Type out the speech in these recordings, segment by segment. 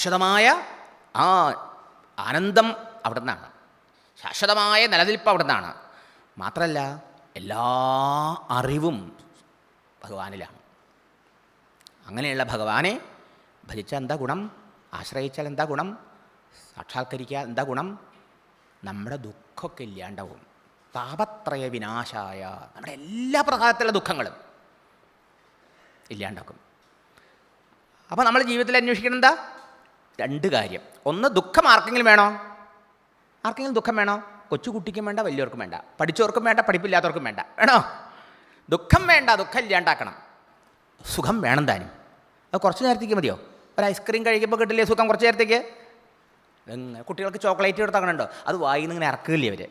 ശാശ്വതമായ ആ ആനന്ദം അവിടെ നിന്നാണ് ശാശ്വതമായ നിലനിൽപ്പ് അവിടെ നിന്നാണ് മാത്രമല്ല എല്ലാ അറിവും ഭഗവാനിലാണ്. അങ്ങനെയുള്ള ഭഗവാനെ ഭജിച്ചാൽ എന്താ ഗുണം? ആശ്രയിച്ചാൽ എന്താ ഗുണം? സാക്ഷാത്കരിക്കുക എന്താ ഗുണം? നമ്മുടെ ദുഃഖമൊക്കെ ഇല്ലാണ്ടാവും. താപത്രയ വിനാശായ നമ്മുടെ എല്ലാ പ്രകാരത്തിലുള്ള ദുഃഖങ്ങളും ഇല്ലാണ്ടാക്കും. അപ്പോൾ നമ്മൾ ജീവിതത്തിൽ അന്വേഷിക്കണം എന്താ? രണ്ട് കാര്യം. ഒന്ന് ദുഃഖം ആർക്കെങ്കിലും വേണോ? ആർക്കെങ്കിലും ദുഃഖം വേണോ? കൊച്ചുകുട്ടിക്കും വേണ്ട വലിയവർക്കും വേണ്ട. പഠിച്ചവർക്കും വേണ്ട പഠിപ്പില്ലാത്തവർക്കും വേണ്ട. വേണോ? ദുഃഖം വേണ്ട ദുഃഖം ഇല്ലാണ്ടാക്കണം. സുഖം വേണം താനും. അത് കുറച്ച് നേരത്തേക്ക് മതിയോ? ഒരു ഐസ്ക്രീം കഴിക്കുമ്പോൾ കിട്ടില്ലേ സുഖം കുറച്ച് നേരത്തേക്ക്? കുട്ടികൾക്ക് ചോക്ലേറ്റ് കൊടുത്തങ്ങനുണ്ടോ അത് വായിൽ നിന്ന് ഇങ്ങനെ ഇറക്കില്ലേ അവർ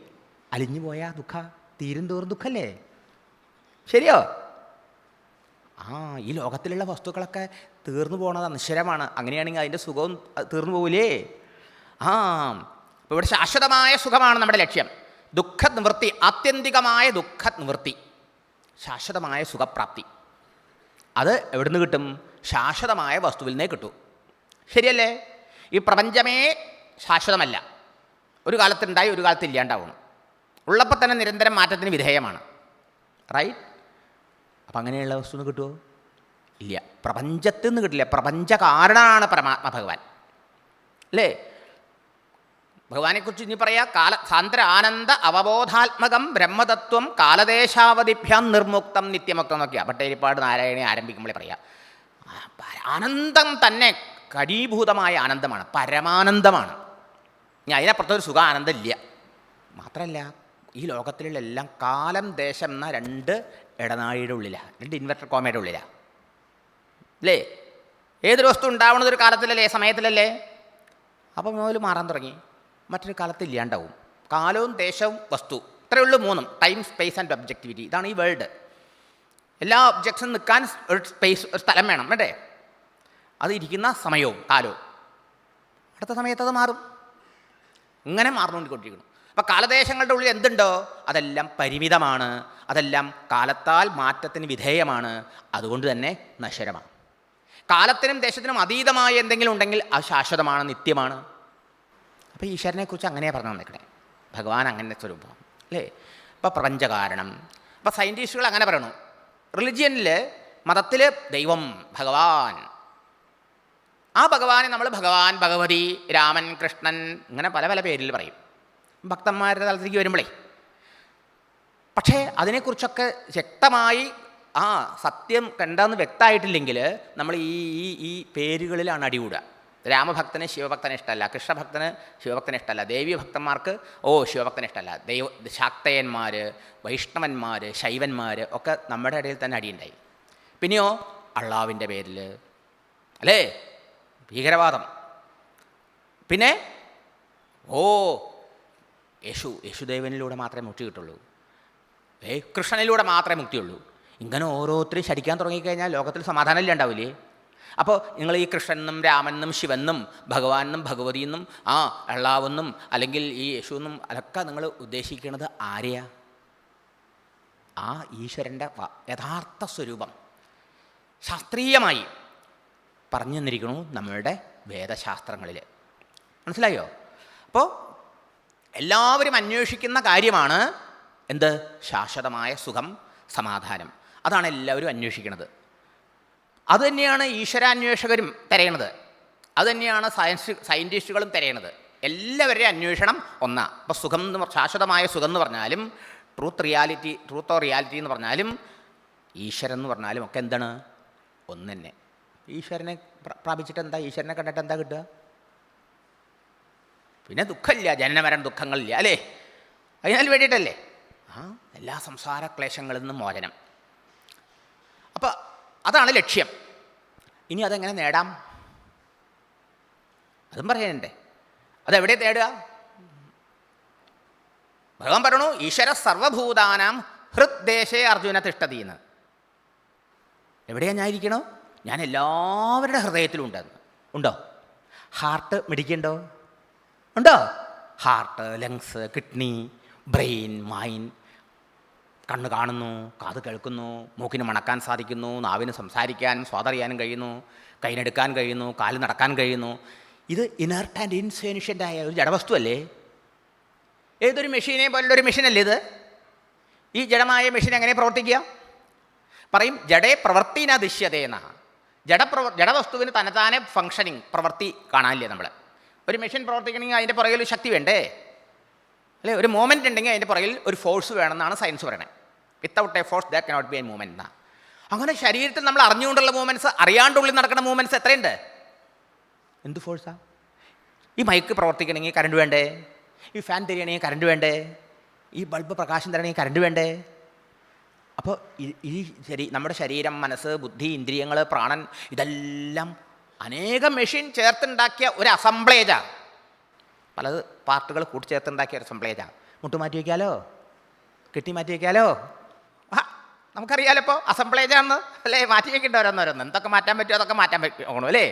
അലിഞ്ഞു പോയാൽ ദുഃഖ തീരും തോറും ദുഃഖല്ലേ? ശരിയോ? ആ ഈ ലോകത്തിലുള്ള വസ്തുക്കളൊക്കെ തീർന്നു പോകണത് അനശ്വരമാണ് അങ്ങനെയാണെങ്കിൽ അതിന്റെ സുഖവും തീർന്നു പോവില്ലേ ആ അപ്പോൾ ഇവിടെ ശാശ്വതമായ സുഖമാണ് നമ്മുടെ ലക്ഷ്യം. ദുഃഖ നിവൃത്തി ആത്യന്തികമായ ദുഃഖ നിവൃത്തി ശാശ്വതമായ സുഖപ്രാപ്തി. അത് എവിടുന്ന് കിട്ടും? ശാശ്വതമായ വസ്തുവിൽ നിന്നേ കിട്ടൂ. ശരിയല്ലേ? ഈ പ്രപഞ്ചമേ ശാശ്വതമല്ല. ഒരു കാലത്തുണ്ടായി ഒരു കാലത്ത് ഇല്ലാണ്ടാവുന്നു. ഉള്ളപ്പോൾ തന്നെ നിരന്തരം മാറ്റത്തിന് വിധേയമാണ്. റൈറ്റ് അപ്പം അങ്ങനെയുള്ള വസ്തു ഒന്ന് കിട്ടുമോ ഇല്ല. പ്രപഞ്ചത്തിൽ നിന്ന് കിട്ടില്ല. പ്രപഞ്ച കാരണമാണ് പരമാത്മ ഭഗവാൻ. അല്ലേ? ഭഗവാനെക്കുറിച്ച് ഇനി പറയാ. കാല സാന്ദ്ര ആനന്ദ അവബോധാത്മകം ബ്രഹ്മതത്വം കാലദേശാവധിഭ്യാം നിർമുക്തം നിത്യമുക്തം എന്നൊക്കെയാണ് പട്ടേരിപ്പാട് നാരായണി ആരംഭിക്കുമ്പോഴേ പറയാം. ആനന്ദം തന്നെ കരീഭൂതമായ ആനന്ദമാണ്. പരമാനന്ദമാണ്. ഇനി അതിനപ്പുറത്തൊരു സുഖ ആനന്ദമില്ല മാത്രമല്ല ഈ ലോകത്തിലുള്ള എല്ലാം കാലം ദേശം എന്ന രണ്ട് ഇടനാഴിയുടെ ഉള്ളിലാണ് രണ്ട് ഇൻവെർട്ടർ കോമയുടെ ഉള്ളിലാണ് അല്ലേ ഏതൊരു വസ്തു ഉണ്ടാവുന്നതൊരു കാലത്തിലല്ലേ സമയത്തിലല്ലേ? അപ്പം മുതൽ മാറാൻ തുടങ്ങി. മറ്റൊരു കാലത്ത് ഇല്ലാണ്ടാവും. കാലവും ദേശവും വസ്തു. ഇത്രയേ ഉള്ളൂ മൂന്നും. ടൈം സ്പേസ് ആൻഡ് ഒബ്ജക്റ്റിവിറ്റി ഇതാണ് ഈ വേൾഡ് എല്ലാ ഒബ്ജക്ട്സും നിൽക്കാൻ ഒരു സ്പേസ് ഒരു സ്ഥലം വേണം അല്ലേ? അത് ഇരിക്കുന്ന സമയവും കാലവും. അടുത്ത സമയത്ത് അത് മാറും. ഇങ്ങനെ മാറുന്നുകൊണ്ടിരിക്കുന്നു അപ്പോൾ കാലദേശങ്ങളുടെ ഉള്ളിൽ എന്തുണ്ടോ? അതെല്ലാം പരിമിതമാണ്. അതെല്ലാം കാലത്താൽ മാറ്റത്തിന് വിധേയമാണ്. അതുകൊണ്ട് തന്നെ നശ്വരമാണ്. കാലത്തിനും ദേശത്തിനും അതീതമായ എന്തെങ്കിലും ഉണ്ടെങ്കിൽ അത് ശാശ്വതമാണ് നിത്യമാണ്. അപ്പോൾ ഈശ്വരനെക്കുറിച്ച് അങ്ങനെയാണ് പറഞ്ഞു വന്നേക്കണേ. ഭഗവാൻ അങ്ങനെ സ്വരൂപം. അല്ലേ? അപ്പോൾ പ്രപഞ്ചകാരണം. അപ്പോൾ സയന്റിസ്റ്റുകൾ അങ്ങനെ പറയണു. റിലിജിയനിൽ മതത്തിൽ ദൈവം ഭഗവാൻ. ആ ഭഗവാനെ നമ്മൾ ഭഗവാൻ ഭഗവതി രാമൻ കൃഷ്ണൻ ഇങ്ങനെ പല പല പേരിൽ പറയും. ഭക്തന്മാരുടെ തലത്തിലേക്ക് വരുമ്പോഴേ പക്ഷേ അതിനെക്കുറിച്ചൊക്കെ വ്യക്തമായി ആ സത്യം കണ്ടെന്ന് വ്യക്തമായിട്ടില്ലെങ്കിൽ നമ്മൾ ഈ ഈ ഈ പേരുകളിലാണ് അടികൂടുക. രാമഭക്തന് ശിവഭക്തനെ ഇഷ്ടമല്ല കൃഷ്ണഭക്തന് ശിവഭക്തനെ ഇഷ്ടമല്ല ദേവീ ഭക്തന്മാർക്ക് ഓ ശിവഭക്തനെ ഇഷ്ടമല്ല. ദൈവ ശാക്തയന്മാർ വൈഷ്ണവന്മാർ ശൈവന്മാർ ഒക്കെ നമ്മുടെ ഇടയിൽ തന്നെ അടിയുണ്ടായി. പിന്നെയോ അള്ളാവിന്റെ പേരിൽ അല്ലേ? ഭീകരവാദം. പിന്നെ ഓ യേശു യേശുദേവനിലൂടെ മാത്രമേ മുക്തി കിട്ടുള്ളൂ. ഏ കൃഷ്ണനിലൂടെ മാത്രമേ മുക്തിയുള്ളൂ ഇങ്ങനെ ഓരോരുത്തരും ശരിക്കാൻ തുടങ്ങിക്കഴിഞ്ഞാൽ ലോകത്തിൽ സമാധാനമില്ല ഉണ്ടാവില്ലേ? അപ്പോൾ നിങ്ങൾ ഈ കൃഷ്ണനും രാമനെന്നും ശിവനെന്നും ഭഗവാനെന്നും ഭഗവതിയെന്നും ആ അള്ളാവെന്നും അല്ലെങ്കിൽ ഈ യേശു എന്നും അതൊക്കെ നിങ്ങൾ ഉദ്ദേശിക്കുന്നത് ആരെയാ? ആ ഈശ്വരന്റെ യഥാർത്ഥ സ്വരൂപം. ശാസ്ത്രീയമായി പറഞ്ഞു തന്നിരിക്കണു നമ്മളുടെ വേദശാസ്ത്രങ്ങളിൽ. മനസ്സിലായോ? അപ്പോൾ എല്ലാവരും അന്വേഷിക്കുന്ന കാര്യമാണ് എന്ത്? ശാശ്വതമായ സുഖം സമാധാനം. അതാണ് എല്ലാവരും അന്വേഷിക്കുന്നത് അതുതന്നെയാണ് ഈശ്വരാന്വേഷകരും തിരയണത്. അതുതന്നെയാണ് സയൻസ് സയന്റിസ്റ്റുകളും തിരയണത്. എല്ലാവരുടെയും അന്വേഷണം ഒന്നാ. അപ്പോൾ സുഖം എന്ന് ശാശ്വതമായ സുഖം എന്ന് പറഞ്ഞാലും truth reality truth or reality എന്ന് പറഞ്ഞാലും ഈശ്വരൻ എന്ന് പറഞ്ഞാലും ഒക്കെ എന്താണ്? ഒന്ന് തന്നെ ഈശ്വരനെ പ്രാപിച്ചിട്ട് എന്താ ഈശ്വരനെ കണ്ടിട്ട് എന്താ കിട്ടുക? പിന്നെ ദുഃഖമില്ല ജനനമരം ദുഃഖങ്ങളില്ല അല്ലേ? അതിനാൽ വേണ്ടിയിട്ടല്ലേ? ആ എല്ലാ സംസാര ക്ലേശങ്ങളിൽ നിന്നും മോചനം. അപ്പോൾ അതാണ് ലക്ഷ്യം. ഇനി അതെങ്ങനെ നേടാം? അതും പറയാനുണ്ടേ അതെവിടെ തേടുക? ഭഗവാൻ പറയണു ഈശ്വര സർവഭൂതാനാം ഹൃദ്ദേശേ അർജുന തിഷ്ടതീന്ന് എവിടെയാണ് ഞാൻ ഇരിക്കണോ? ഞാൻ എല്ലാവരുടെ ഹൃദയത്തിലും ഉണ്ടെന്ന് ഉണ്ടോ? ഹാർട്ട് മിടിക്കുണ്ടോ ഉണ്ടോ? Heart lungs kidney brain mind കണ്ണ് കാണുന്നു കാത് കേൾക്കുന്നു മൂക്കിന് മണക്കാൻ സാധിക്കുന്നു നാവിന് സംസാരിക്കാനും സ്വാതറിയാനും കഴിയുന്നു കൈനെടുക്കാൻ കഴിയുന്നു കാൽ നടക്കാൻ കഴിയുന്നു. ഇത് ഇനർട്ട് ആൻഡ് ഇൻസേനിഷ്യന്റ് ആയ ഒരു ജഡവസ്തു അല്ലേ ഏതൊരു മെഷീനെ പോലുള്ള ഒരു മെഷീനല്ലേ ഇത്? ഈ ജഡമായ മെഷീൻ എങ്ങനെ പ്രവർത്തിക്കുക? പറയും ജഡേ പ്രവർത്തിന ദൃശ്യതേന ജഡപ്രവ ജഡവസ്തുവിന് തനതാനെ ഫങ്ഷനിങ് പ്രവൃത്തി കാണാനില്ലേ നമ്മൾ ഒരു മെഷീൻ പ്രവർത്തിക്കണമെങ്കിൽ അതിന്റെ പുറകിൽ ശക്തി വേണ്ടേ? അല്ലേ ഒരു മൂമെന്റ് ഉണ്ടെങ്കിൽ അതിന്റെ പുറകിൽ ഒരു ഫോഴ്സ് വേണമെന്നാണ് സയൻസ് പറയുന്നത് without a force that cannot be a movement എന്നാ അങ്ങനെ ശരീരത്തിൽ നമ്മൾ അറിഞ്ഞുകൊണ്ടുള്ള മൂവ്മെന്റ്സ് അറിയാണ്ടുള്ളിൽ നടക്കുന്ന മൂവ്മെന്റ്സ് എത്രയുണ്ട്? എന്ത് ഫോഴ്സാ ഈ മൈക്ക് പ്രവർത്തിക്കണമെങ്കിൽ കറണ്ട് വേണ്ടേ? ഈ ഫാൻ തിരിയണമെങ്കിൽ കറണ്ട് വേണ്ടേ? ഈ ബൾബ് പ്രകാശം തരണമെങ്കിൽ കറണ്ട് വേണ്ടേ? അപ്പോൾ ഈ ശരീ നമ്മുടെ ശരീരം മനസ്സ് ബുദ്ധി ഇന്ദ്രിയങ്ങൾ പ്രാണൻ ഇതെല്ലാം അനേകം മെഷീൻ ചേർത്തുണ്ടാക്കിയ ഒരു അസംബ്ലേജാണ് പല പാർട്ടുകൾ കൂട്ടിച്ചേർത്തുണ്ടാക്കിയ ഒരു അസംബ്ലേജാണ് മുട്ട് മാറ്റി വയ്ക്കാലോ കെട്ടി മാറ്റി വയ്ക്കാലോ നമുക്കറിയാലോ ഇപ്പോൾ അസംബ്ലേജാണെന്ന് അല്ലേ? മാറ്റി വയ്ക്കേണ്ട ഓരോന്നോരോന്ന്. എന്തൊക്കെ മാറ്റാൻ പറ്റുമോ അതൊക്കെ മാറ്റാൻ പറ്റണം അല്ലേ?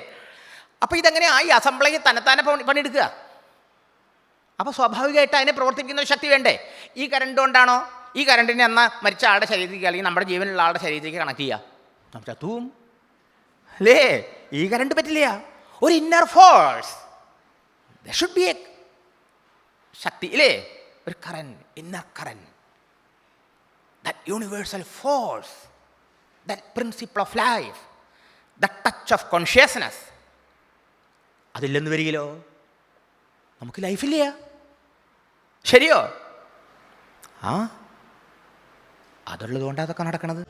അപ്പോൾ ഇതെങ്ങനെ ആ ഈ അസംബ്ലേജ് തന്നെത്താനെ പണി പണിയെടുക്കുക. അപ്പോൾ സ്വാഭാവികമായിട്ട് അതിനെ പ്രവർത്തിക്കുന്ന ശക്തി വേണ്ടേ? ഈ കറണ്ട് കൊണ്ടാണോ? ഈ കറണ്ടിനെ എന്നാൽ മരിച്ച ആളുടെ ശരീരത്തിലേക്ക് അല്ലെങ്കിൽ നമ്മുടെ ജീവനുള്ള ആളുടെ ശരീരത്തിലേക്ക് കണക്ട് ചെയ്യുക നമ്മൾ ചത്തുവും അല്ലേ? ഈ കറണ്ട് പറ്റില്ല ഒരു inner force should be a ശക്തി ഇല്ലേ? ഒരു current inner current that universal force that principle of life the touch of consciousness അതില്ലെന്ന് വരികയില്ലോ നമുക്ക് ലൈഫില്ല ശരിയോ? ആ? അതുള്ളത് കൊണ്ടാണ് അതൊക്കെ നടക്കണത്.